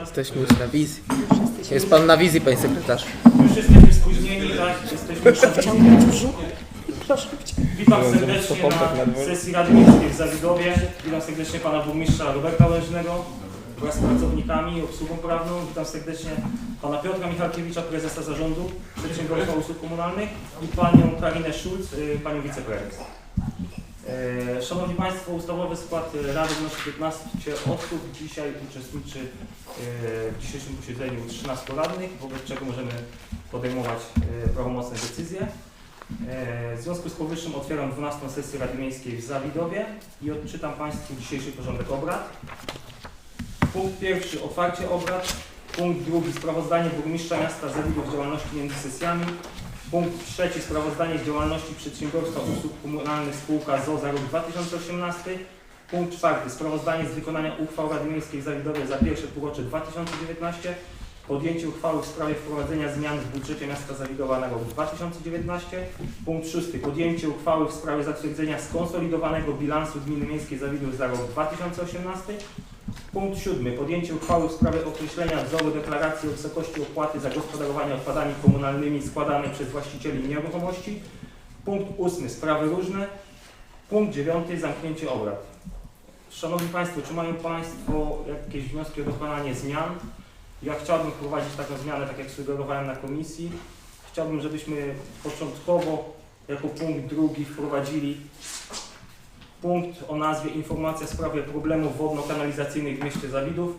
Jesteśmy już na wizji. Jest pan na wizji, panie sekretarz. Już jesteśmy spóźnieni, tak? Jesteśmy już na wizji. Witam serdecznie na sesji Rady Miejskiej w Zawidowie. Witam serdecznie pana burmistrza Roberta Łężnego wraz z pracownikami i obsługą prawną. Witam serdecznie pana Piotra Michalkiewicza, prezesa zarządu Przedsiębiorstwa Usług Komunalnych i panią Karinę Schulz, y, panią wiceprezes. E, Szanowni Państwo, ustawowy skład Rady wynosi 15 osób. Dzisiaj uczestniczy e, w dzisiejszym posiedzeniu 13 radnych, wobec czego możemy podejmować e, prawomocne decyzje. W związku z powyższym otwieram 12 sesję Rady Miejskiej w Zawidowie i odczytam Państwu dzisiejszy porządek obrad. Punkt pierwszy otwarcie obrad. Punkt drugi sprawozdanie burmistrza miasta Zawidów z działalności między sesjami. Punkt trzeci sprawozdanie z działalności przedsiębiorstwa usług komunalnych spółka ZO za rok 2018. Punkt czwarty sprawozdanie z wykonania uchwał Rady Miejskiej w Zawidowie za pierwsze półrocze 2019. Podjęcie uchwały w sprawie wprowadzenia zmian w budżecie miasta Zawidowa na rok 2019. Punkt szósty. Podjęcie uchwały w sprawie zatwierdzenia skonsolidowanego bilansu gminy miejskiej Zawidów za rok 2018. Punkt siódmy. Podjęcie uchwały w sprawie określenia wzoru deklaracji o wysokości opłaty za gospodarowanie odpadami komunalnymi składanej przez właścicieli nieruchomości. Punkt ósmy. Sprawy różne. Punkt dziewiąty. Zamknięcie obrad. Szanowni Państwo, czy mają Państwo jakieś wnioski o dokonanie zmian? Ja chciałbym wprowadzić taką zmianę, tak jak sugerowałem na komisji. Chciałbym, żebyśmy początkowo jako punkt drugi wprowadzili punkt o nazwie Informacja w sprawie problemów wodno-kanalizacyjnych w mieście Zawidów.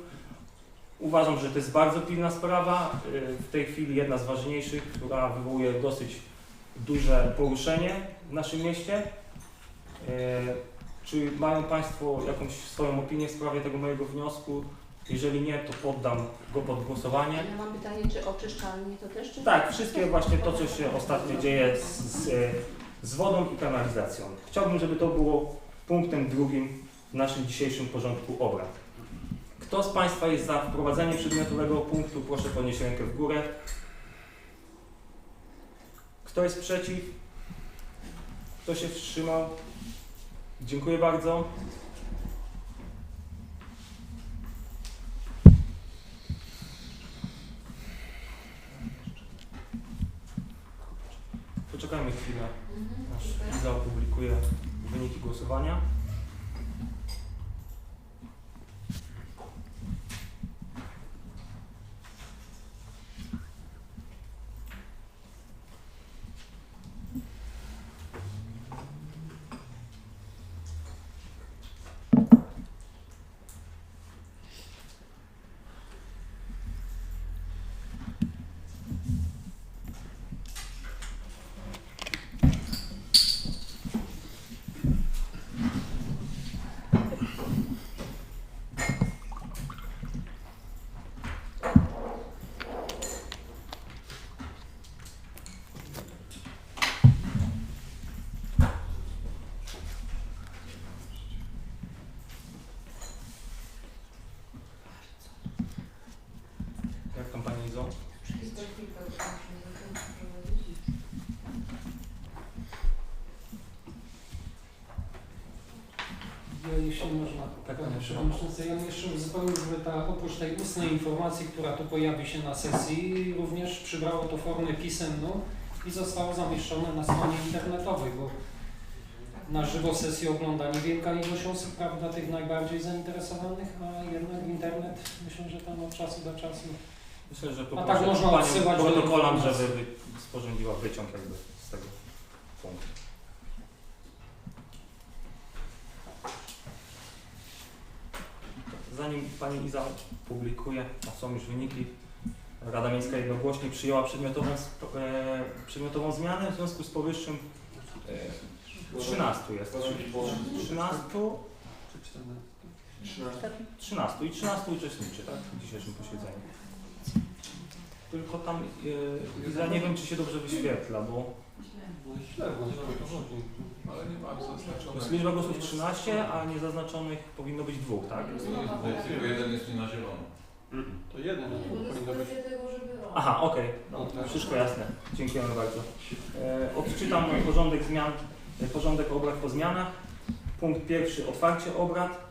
Uważam, że to jest bardzo pilna sprawa. y, W tej chwili jedna z ważniejszych, która wywołuje dosyć duże poruszenie w naszym mieście. Y, Czy mają Państwo jakąś swoją opinię w sprawie tego mojego wniosku? Jeżeli nie, to poddam go pod głosowanie. Ja mam pytanie, czy oczyszczalnie to też? Czy... Tak, wszystkie właśnie to, co się ostatnio dzieje z, z, z wodą i kanalizacją. Chciałbym, żeby to było punktem drugim w naszym dzisiejszym porządku obrad. Kto z Państwa jest za wprowadzeniem przedmiotowego punktu, proszę podnieść rękę w górę. Kto jest przeciw? Kto się wstrzymał? Dziękuję bardzo. Izo? Ja jeśli można, Tak, Przewodniczący, ja jeszcze uzupełnił, żeby ta, oprócz tej ustnej informacji, która tu pojawi się na sesji, również przybrało to formę pisemną i zostało zamieszczone na stronie internetowej, bo na żywo sesję ogląda niewielka ilość osób, prawda, tych najbardziej zainteresowanych, a jednak internet, myślę, że tam od czasu do czasu Myślę, że A poproszę tak można Panią odsyłać do protokolam, informacji. żeby wy- sporządziła wyciąg jakby z tego punktu. Zanim Pani Iza publikuje, a są już wyniki, Rada Miejska jednogłośnie przyjęła przedmiotową, e, przedmiotową zmianę, w związku z powyższym e, 13 jest. 13, 13 i 13 uczestniczy tak, w dzisiejszym posiedzeniu. Tylko tam, e, ja nie wiem czy się dobrze wyświetla, bo Ale nie ma to jest zaznaczonego. liczba głosów 13, a niezaznaczonych powinno być dwóch, tak? Tylko jeden jest nie na zielono. To jeden powinno być. Aha, okej, No, tak. wszystko jasne. Dziękujemy bardzo. E, odczytam porządek zmian, e, porządek obrad po zmianach. Punkt pierwszy, otwarcie obrad.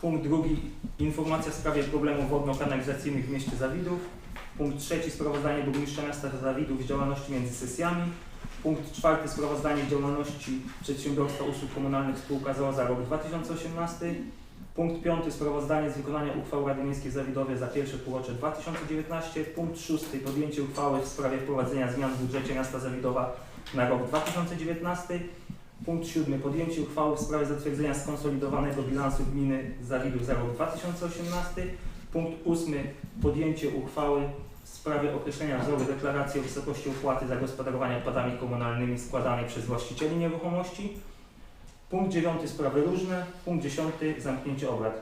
Punkt drugi, informacja w sprawie problemów wodno-kanalizacyjnych w mieście Zawidów. Punkt trzeci, sprawozdanie burmistrza miasta Zawidów z działalności między sesjami. Punkt czwarty, sprawozdanie działalności Przedsiębiorstwa Usług Komunalnych Spółka ZOO za rok 2018. Punkt piąty, sprawozdanie z wykonania uchwał Rady Miejskiej w Zawidowie za pierwsze półrocze 2019. Punkt szósty, podjęcie uchwały w sprawie wprowadzenia zmian w budżecie miasta Zawidowa na rok 2019. Punkt siódmy, podjęcie uchwały w sprawie zatwierdzenia skonsolidowanego bilansu gminy Zawidów za rok 2018. Punkt ósmy, podjęcie uchwały sprawie określenia wzoru deklaracji o wysokości opłaty za gospodarowanie odpadami komunalnymi składanej przez właścicieli nieruchomości. Punkt dziewiąty, sprawy różne. Punkt dziesiąty, zamknięcie obrad.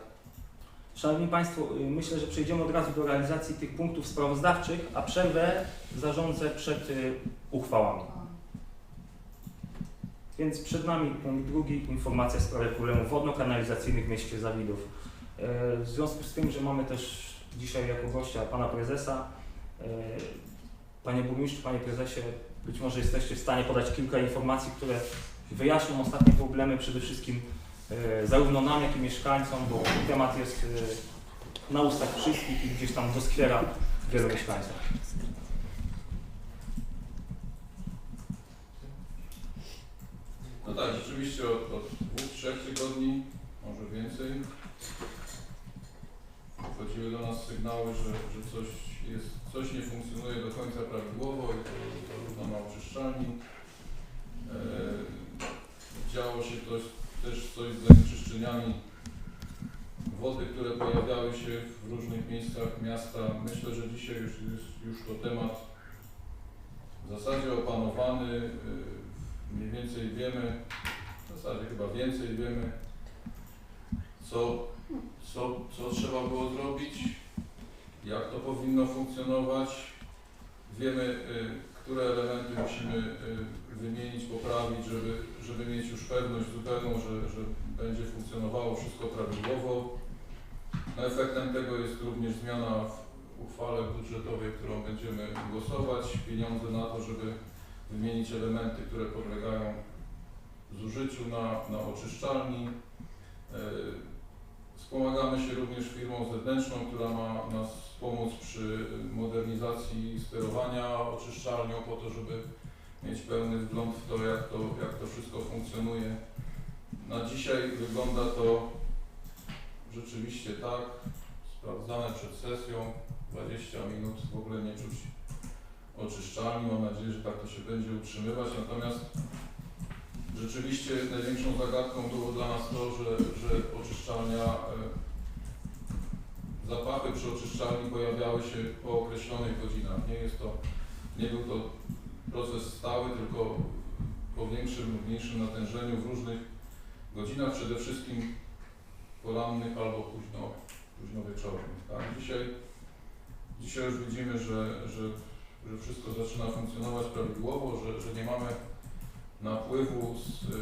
Szanowni Państwo, y, myślę, że przejdziemy od razu do realizacji tych punktów sprawozdawczych, a przerwę zarządzę przed y, uchwałami. Więc przed nami punkt drugi, informacja w sprawie problemów wodno-kanalizacyjnych w mieście Zawidów. E, W związku z tym, że mamy też dzisiaj jako gościa pana prezesa, panie burmistrzu, panie prezesie, być może jesteście w stanie podać kilka informacji, które wyjaśnią ostatnie problemy przede wszystkim e, zarówno nam, jak i mieszkańcom, bo temat jest e, na ustach wszystkich i gdzieś tam doskwiera wielu mieszkańców. No tak, rzeczywiście od, od dwóch, trzech tygodni, może więcej, wchodziły do nas sygnały, że, że coś jest, coś nie funkcjonuje do końca prawidłowo i to zarówno na oczyszczalni. E, działo się coś, też coś z zanieczyszczeniami wody, które pojawiały się w różnych miejscach miasta. Myślę, że dzisiaj już jest już to temat w zasadzie opanowany. y, Mniej więcej wiemy, w zasadzie chyba więcej wiemy, co, co, co trzeba było zrobić, jak to powinno funkcjonować. Wiemy, y, które elementy musimy y, wymienić, poprawić, żeby, żeby mieć już pewność zupełną, że, że będzie funkcjonowało wszystko prawidłowo. No, efektem tego jest również zmiana w uchwale budżetowej, którą będziemy głosować. Pieniądze na to, żeby wymienić elementy, które podlegają zużyciu na, na oczyszczalni. Wspomagamy się również firmą zewnętrzną, która ma nas pomóc przy modernizacji sterowania oczyszczalnią po to, żeby mieć pełny wgląd w to, jak to, jak to wszystko funkcjonuje. Na dzisiaj wygląda to rzeczywiście tak, sprawdzane przed sesją, 20 minut, w ogóle nie czuć oczyszczalni. Mam nadzieję, że tak to się będzie utrzymywać. Natomiast rzeczywiście największą zagadką było dla nas to, że, że oczyszczalnia, e, zapachy przy oczyszczalni pojawiały się po określonych godzinach. Nie jest to, nie był to proces stały, tylko po większym lub mniejszym natężeniu w różnych godzinach, przede wszystkim porannych albo późno, późno wieczornych. Tak? Dzisiaj, dzisiaj już widzimy, że, że że wszystko zaczyna funkcjonować prawidłowo, że, że nie mamy napływu z, y,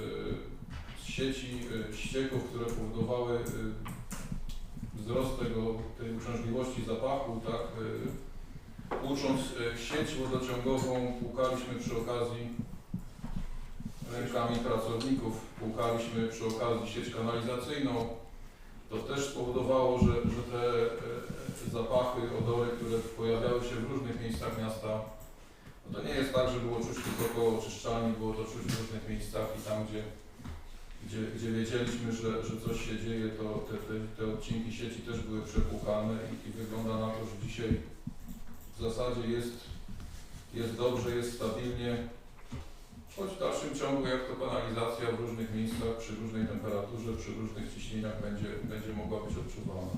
z sieci y, ścieków, które powodowały y, wzrost tego, tej uciążliwości zapachu, tak. Ucząc sieć wodociągową, płukaliśmy przy okazji rękami pracowników, płukaliśmy przy okazji sieć kanalizacyjną. To też spowodowało, że, że te zapachy, odory, które pojawiały się w różnych miejscach miasta, no to nie jest tak, że było czuć tylko koło oczyszczalni, było to czuć w różnych miejscach i tam, gdzie, gdzie, gdzie wiedzieliśmy, że, że coś się dzieje, to te, te, te odcinki sieci też były przepłukane i, i wygląda na to, że dzisiaj w zasadzie jest, jest dobrze, jest stabilnie. Choć w dalszym ciągu, jak to kanalizacja w różnych miejscach, przy różnej temperaturze, przy różnych ciśnieniach będzie, będzie mogła być odczuwalna.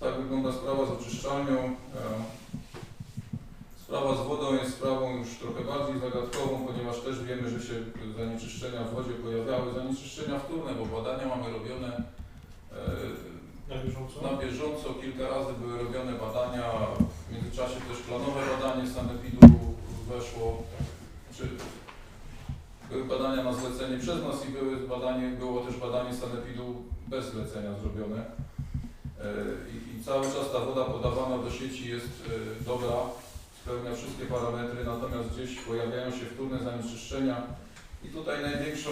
Tak wygląda sprawa z oczyszczalnią. Sprawa z wodą jest sprawą już trochę bardziej zagadkową, ponieważ też wiemy, że się zanieczyszczenia w wodzie pojawiały, zanieczyszczenia wtórne, bo badania mamy robione e, Na bieżąco? na bieżąco. Kilka razy były robione badania, w międzyczasie też planowe badanie sanepidu weszło. Czy były badania na zlecenie przez nas i były badanie, było też badanie sanepidu bez zlecenia zrobione. E, I, I cały czas ta woda podawana do sieci jest e, dobra, spełnia wszystkie parametry, natomiast gdzieś pojawiają się wtórne zanieczyszczenia i tutaj największą,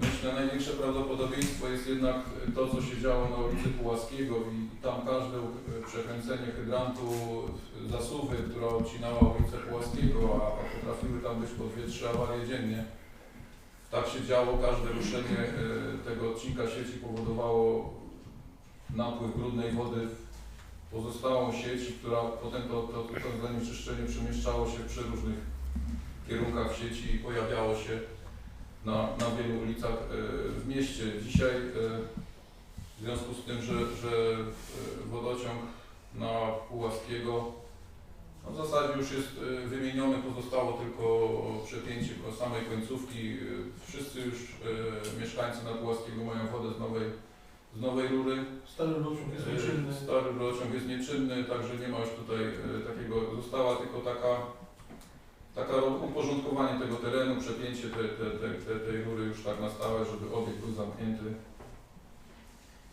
myślę, największe prawdopodobieństwo jest jednak to, co się działo na ulicy Pułaskiego i tam każde przekręcenie hydrantu, zasuwy, która odcinała ulicę Pułaskiego, a potrafiły tam być po dwie, trzy awarie dziennie. Tak się działo, każde ruszenie e, tego odcinka sieci powodowało napływ brudnej wody pozostałą sieć, która potem to, to, to zanieczyszczenie przemieszczało się przy różnych kierunkach w sieci i pojawiało się na, na wielu ulicach e, w mieście. Dzisiaj e, w związku z tym, że, że e, wodociąg na Pułaskiego no w zasadzie już jest wymieniony, pozostało tylko przepięcie po samej końcówki. Wszyscy już mieszkańcy na Pułaskiego mają wodę z nowej, z nowej rury. Stary rurociąg jest nieczynny. E, Stary rurociąg jest nieczynny, także nie ma już tutaj e, takiego, została tylko taka, taka uporządkowanie tego terenu, przepięcie te, te, te, te, tej rury już tak na stałe, żeby obiekt był zamknięty.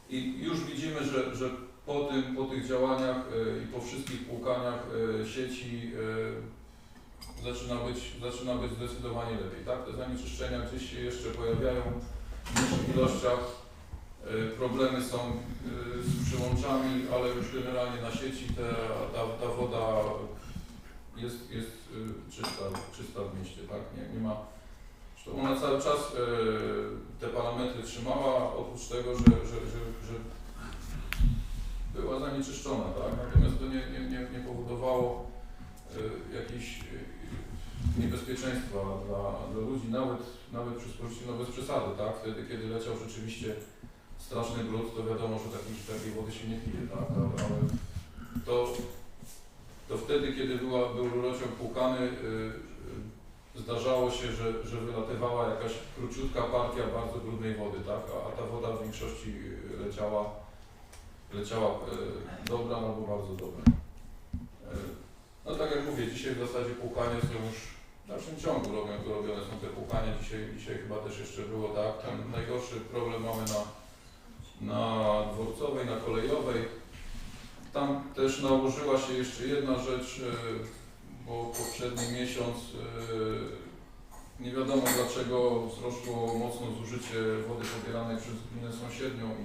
I już widzimy, że, że po, tym, po tych działaniach e, i po wszystkich płukaniach sieci zaczyna być, zaczyna być zdecydowanie lepiej. Tak? Te zanieczyszczenia gdzieś się jeszcze pojawiają w mniejszych ilościach. E, Problemy są e, z przyłączami, ale już generalnie na sieci te, ta, ta woda jest, jest e, czysta, czysta w mieście, tak? Nie, nie ma. Ona cały czas te parametry trzymała, oprócz tego, że, że, że, że była zanieczyszczona, tak? Natomiast to nie, nie, nie, nie powodowało jakichś niebezpieczeństwa dla, dla ludzi, nawet, nawet przy spożyciu, no bez przesady, tak? Wtedy, kiedy leciał rzeczywiście straszny brud, to wiadomo, że takiej, takiej wody się nie pije, tak? Ale, to, to wtedy, kiedy była, był rurociąg płukany, y, y, zdarzało się, że, że wylatywała jakaś króciutka partia bardzo brudnej wody, tak? A, a ta woda w większości leciała, leciała y, dobra albo bardzo dobra. Y, no tak jak mówię, dzisiaj w zasadzie płukania są już w dalszym ciągu robią, robione są te płukania. Dzisiaj, dzisiaj chyba też jeszcze było tak. Ten najgorszy problem mamy na, na dworcowej, na kolejowej. Tam też nałożyła się jeszcze jedna rzecz, e, bo poprzedni miesiąc e, nie wiadomo dlaczego wzrosło mocno zużycie wody pobieranej przez gminę sąsiednią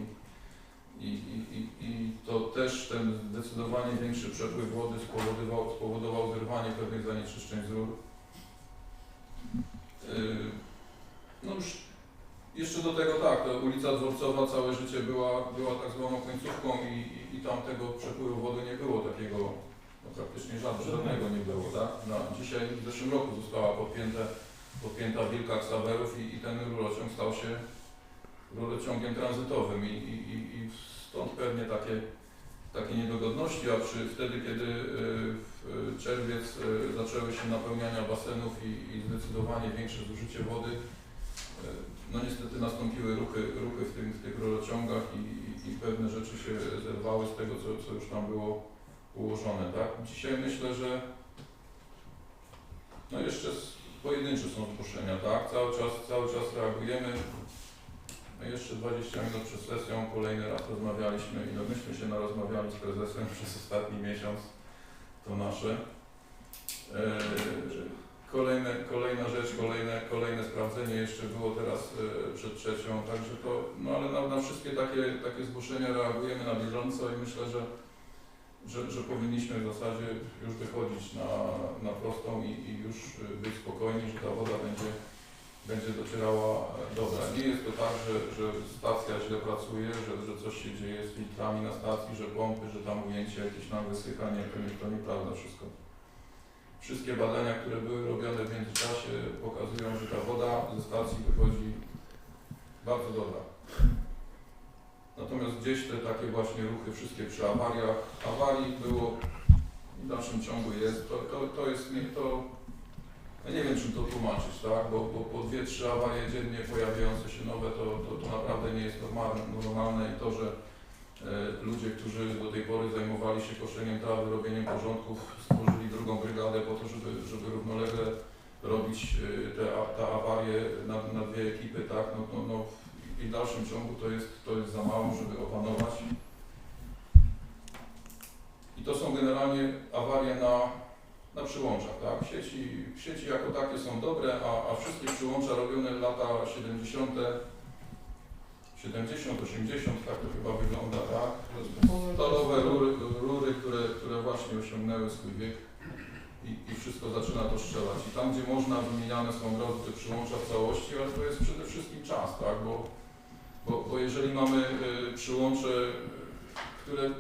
i, i, i, i, to też ten zdecydowanie większy przepływ wody spowodował, spowodował zerwanie pewnych zanieczyszczeń z rur. Yy, No już jeszcze do tego tak, ta ulica Dworcowa całe życie była, była tak zwaną końcówką i, i, i tam tego przepływu wody nie było takiego, no praktycznie żadnego, nie było, tak? No, dzisiaj w zeszłym roku została podpięte, podpięta wilka ksawerów i, i ten rurociąg stał się rurociągiem tranzytowym i, i, i, i stąd pewnie takie, takie niedogodności, a przy, wtedy, kiedy y, w czerwiec y, zaczęły się napełniania basenów i, i zdecydowanie większe zużycie wody, y, no niestety nastąpiły ruchy, ruchy w, tym, w tych rurociągach i, i, i pewne rzeczy się zerwały z tego, co, co już tam było ułożone, tak? Dzisiaj myślę, że no jeszcze pojedyncze są zgłoszenia, tak? Cały czas, cały czas reagujemy. No jeszcze 20 minut przed sesją kolejny raz rozmawialiśmy i no myśmy się narozmawiali z prezesem przez ostatni miesiąc, to nasze. Eee, Kolejne, kolejna rzecz, kolejne, kolejne sprawdzenie jeszcze było teraz e, przed trzecią, także to, no ale na, na wszystkie takie, takie zgłoszenia reagujemy na bieżąco i myślę, że, że, że powinniśmy w zasadzie już wychodzić na, na prostą i, i już być spokojni, że ta woda będzie, będzie docierała dobra. Nie jest to tak, że, że stacja źle pracuje, że, że coś się dzieje z filtrami na stacji, że pompy, że tam ujęcie jakieś nagłe sychanie, to, nie, to nieprawda wszystko. Wszystkie badania, które były robione w międzyczasie pokazują, że ta woda ze stacji wychodzi bardzo dobra. Natomiast gdzieś te takie właśnie ruchy, wszystkie przy awariach, awarii było w dalszym ciągu jest, to, to, to jest, nie, to, ja nie wiem czym to tłumaczyć, tak, bo, bo po dwie, trzy awarie dziennie pojawiające się nowe, to, to, to naprawdę nie jest normalne, normalne i to, że E, ludzie, którzy do tej pory zajmowali się koszeniem trawy, robieniem porządków, stworzyli drugą brygadę po to, żeby, żeby równolegle robić e, te, te awarie na, na dwie ekipy, tak, no, no, no i w dalszym ciągu to jest, to jest za mało, żeby opanować. I to są generalnie awarie na, na przyłączach, tak, sieci, sieci jako takie są dobre, a, a wszystkie przyłącza robione lata 70 70, 80, tak to chyba wygląda, tak? Osiągnęły swój wiek i, i wszystko zaczyna to strzelać. I tam, gdzie można, wymieniane są te przyłącza w całości, ale to jest przede wszystkim czas, tak? Bo, bo, bo jeżeli mamy y, przyłącze, y, które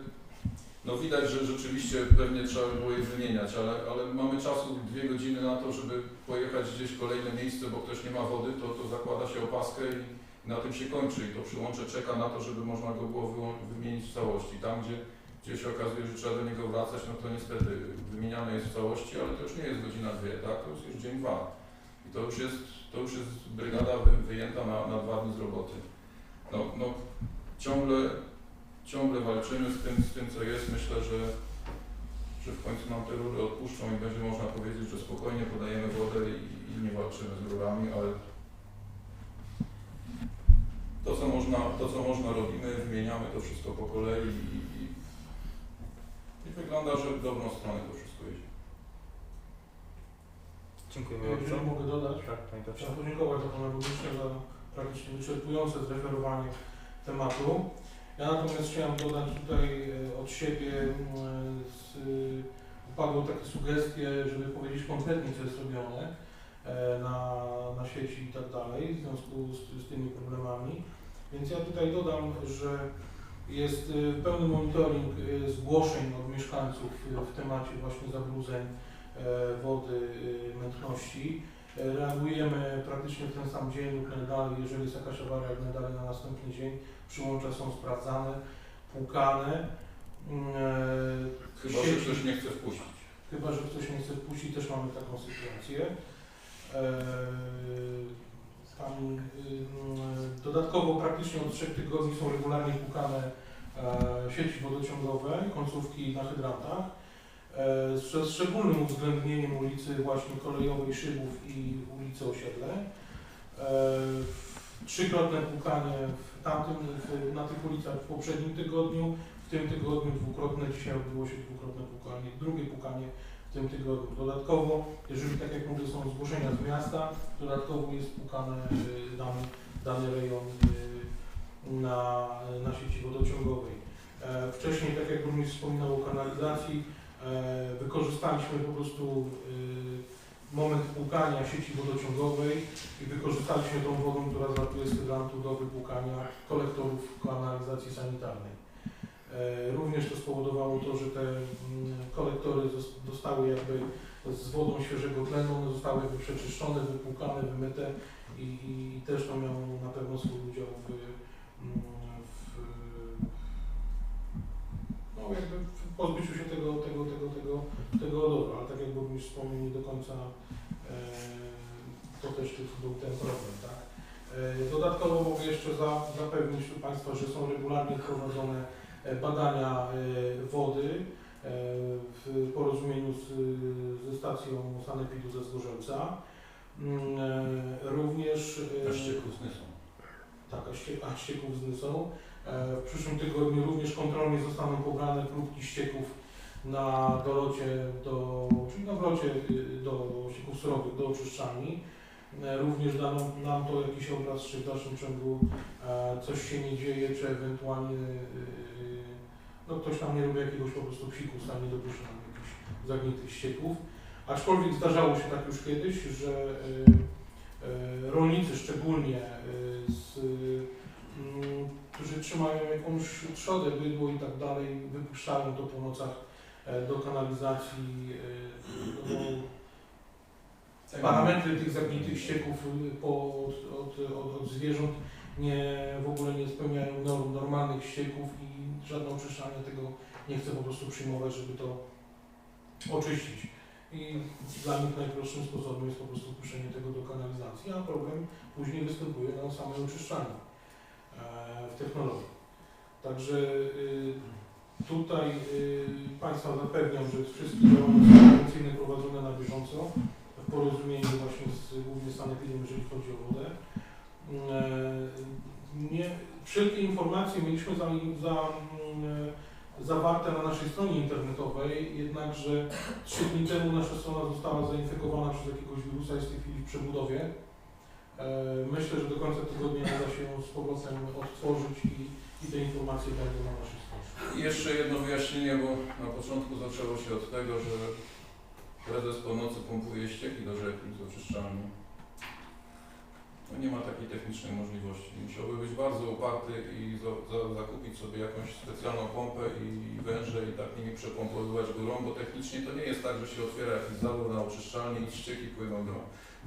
no widać, że rzeczywiście pewnie trzeba by było je wymieniać, ale, ale mamy czasu dwie godziny na to, żeby pojechać gdzieś w kolejne miejsce, bo ktoś nie ma wody, to, to zakłada się opaskę i na tym się kończy i to przyłącze czeka na to, żeby można go było wymienić w całości. Tam, gdzie, gdzie się okazuje, że trzeba do niego wracać, no to niestety wymieniane jest w całości, ale to już nie jest godzina dwie, tak? To jest już dzień dwa. I to już jest, to już jest brygada wy- wyjęta na, na dwa dni z roboty. No, no ciągle, ciągle walczymy z tym, z tym, co jest. Myślę, że, że w końcu nam te rury odpuszczą i będzie można powiedzieć, że spokojnie podajemy wodę i, i nie walczymy z rurami, ale to, co można, to, co można robimy, wymieniamy to wszystko po kolei i, i, wygląda, że w dobrą stronę to wszystko idzie. Dziękujemy Jeżeli bardzo. mogę dodać, Tak, panie Piotrze. chciałem podziękować za Pana Burmistrza za praktycznie wyczerpujące zreferowanie tematu. Ja natomiast chciałem dodać tutaj e, od siebie, m, z, padły takie sugestie, żeby powiedzieć konkretnie, co jest robione e, na, na sieci i tak dalej w związku z, z tymi problemami. Więc ja tutaj dodam, że jest e, pełny monitoring e, zgłoszeń od mieszkańców e, w temacie właśnie zabrudzeń e, wody, mętności. E, Reagujemy praktycznie w ten sam dzień lub najdalej, jeżeli jest jakaś awaria, jak najdalej na następny dzień. Przyłącza są sprawdzane, płukane. Mm, e, Chyba, że sieci- ktoś nie chce wpuścić. Chyba, że ktoś nie chce wpuścić, też mamy taką sytuację. Tam, ym, dodatkowo praktycznie od trzech tygodni są regularnie pukane e, sieci wodociągowe, końcówki na hydrantach. E, Z szczególnym uwzględnieniem ulicy właśnie Kolejowej, Szybów i ulicy Osiedle. E, Trzykrotne pukanie w tamtym, w, na tych ulicach w poprzednim tygodniu, w tym tygodniu dwukrotne, dzisiaj odbyło się dwukrotne pukanie, drugie pukanie w tym tygodniu. Dodatkowo, jeżeli tak jak mówię są zgłoszenia z miasta, dodatkowo jest pukane y, dany, dany rejon y, na, na sieci wodociągowej. E, Wcześniej, tak jak burmistrz wspominał o kanalizacji, e, wykorzystaliśmy po prostu y, moment płukania sieci wodociągowej i wykorzystaliśmy tą wodą, która zlatuje z hydrantu do wypłukania kolektorów kanalizacji sanitarnej. E, Również to spowodowało to, że te mm, kolektory dostały jakby z wodą świeżego tlenu, one zostały jakby przeczyszczone, wypłukane, wymyte i, i też to miało na pewno swój udział w, mm, w, no jakby w pozbyciu się tego, tego, tego, tego, tego odoru, ale tak jak burmistrz wspomniał, nie do końca e, to też był ten problem, tak. E, Dodatkowo mogę jeszcze za, zapewnić Państwa, że są regularnie prowadzone badania e, wody e, w porozumieniu z, ze stacją Sanepidu ze Zgorzelca. Mm, e, Również e, A ścieków są. tak, a, ście, a ścieków. E, W przyszłym tygodniu również kontrolnie zostaną pobrane próbki ścieków na dolocie do, czyli na wlocie y, do ścieków surowych, do oczyszczalni. E, Również da nam, nam to jakiś obraz, czy w dalszym ciągu e, coś się nie dzieje, czy ewentualnie y, no ktoś tam nie robi jakiegoś po prostu psikusa, nie dopuszcza nam jakichś zagnitych ścieków. Aczkolwiek zdarzało się tak już kiedyś, że y, y, rolnicy szczególnie y, z, mm, którzy trzymają jakąś trzodę, bydło i tak dalej, wypuszczają to po nocach do kanalizacji, parametry tych zagnitych ścieków y, po, od, od, od, od zwierząt nie, w ogóle nie spełniają norm normalnych ścieków i żadne oczyszczanie tego nie chce po prostu przyjmować, żeby to oczyścić. I dla nich najprostszym sposobem jest po prostu puszczenie tego do kanalizacji, a problem później występuje na samym oczyszczaniu e, w technologii. Także y, tutaj y, Państwa zapewniam, że wszystkie działania są prowadzone na bieżąco w porozumieniu właśnie z głównie sanepidem, jeżeli chodzi o wodę. E, Nie, wszelkie informacje mieliśmy za, za, mm, zawarte na naszej stronie internetowej, jednakże trzy dni temu nasza strona została zainfekowana przez jakiegoś wirusa, jest w tej chwili w przebudowie. Myślę, że do końca tygodnia uda się ją z powrotem odtworzyć i, i te informacje będą na naszej stronie. Jeszcze jedno wyjaśnienie, bo na początku zaczęło się od tego, że prezes po nocy pompuje ścieki do rzeki z oczyszczalni. No nie ma takiej technicznej możliwości. Musiałby być bardzo uparty i za, za, zakupić sobie jakąś specjalną pompę i węże i tak nimi przepompowywać górą, bo technicznie to nie jest tak, że się otwiera jakiś zawór na oczyszczalni i ścieki płyną do,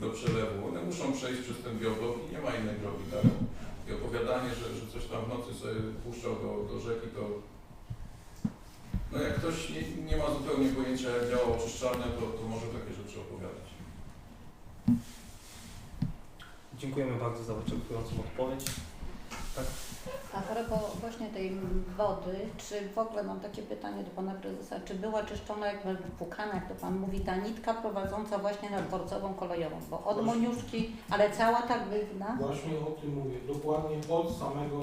do przelewu. One muszą przejść przez ten bioblok i nie ma innej drogi, tak? I opowiadanie, że, że coś tam w nocy sobie puszczał do, do rzeki, to no jak ktoś nie, nie ma zupełnie pojęcia jak działa oczyszczalnia, to, to może takie rzeczy opowiadać. Dziękujemy bardzo za wyczerpującą odpowiedź. A propos właśnie tej wody, czy w ogóle mam takie pytanie do Pana Prezesa, czy była czyszczona, jakby pukana, jak to Pan mówi, ta nitka prowadząca właśnie na dworcową kolejową, bo od Właśnie. Moniuszki, ale cała ta główna, Właśnie o tym mówię. Dokładnie od samego